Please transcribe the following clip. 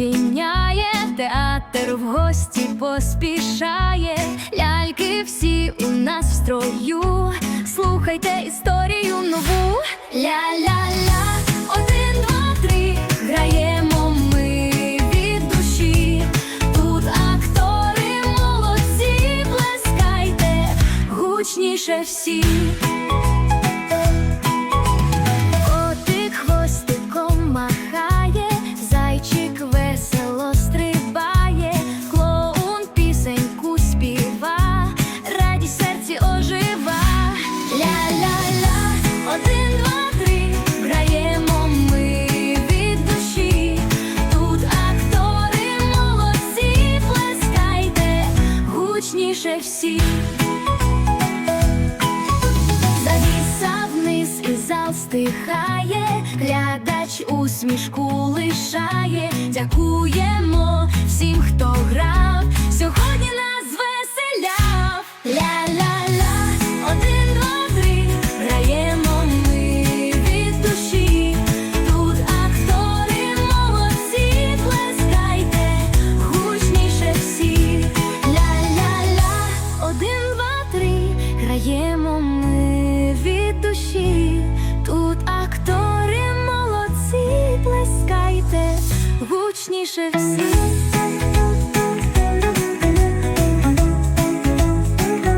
зачиняє, театр в гості поспішає, ляльки всі у нас в строю. Слухайте історію нову. Ля-ля-ля, один, два, три, граємо ми від душі. Тут актори молодці, плескайте гучніше всі. Гучніше всіх. Вниз і зал стихає, глядач усмішку лишає. Дякуємо актори молодці, плескайте гучніше всі.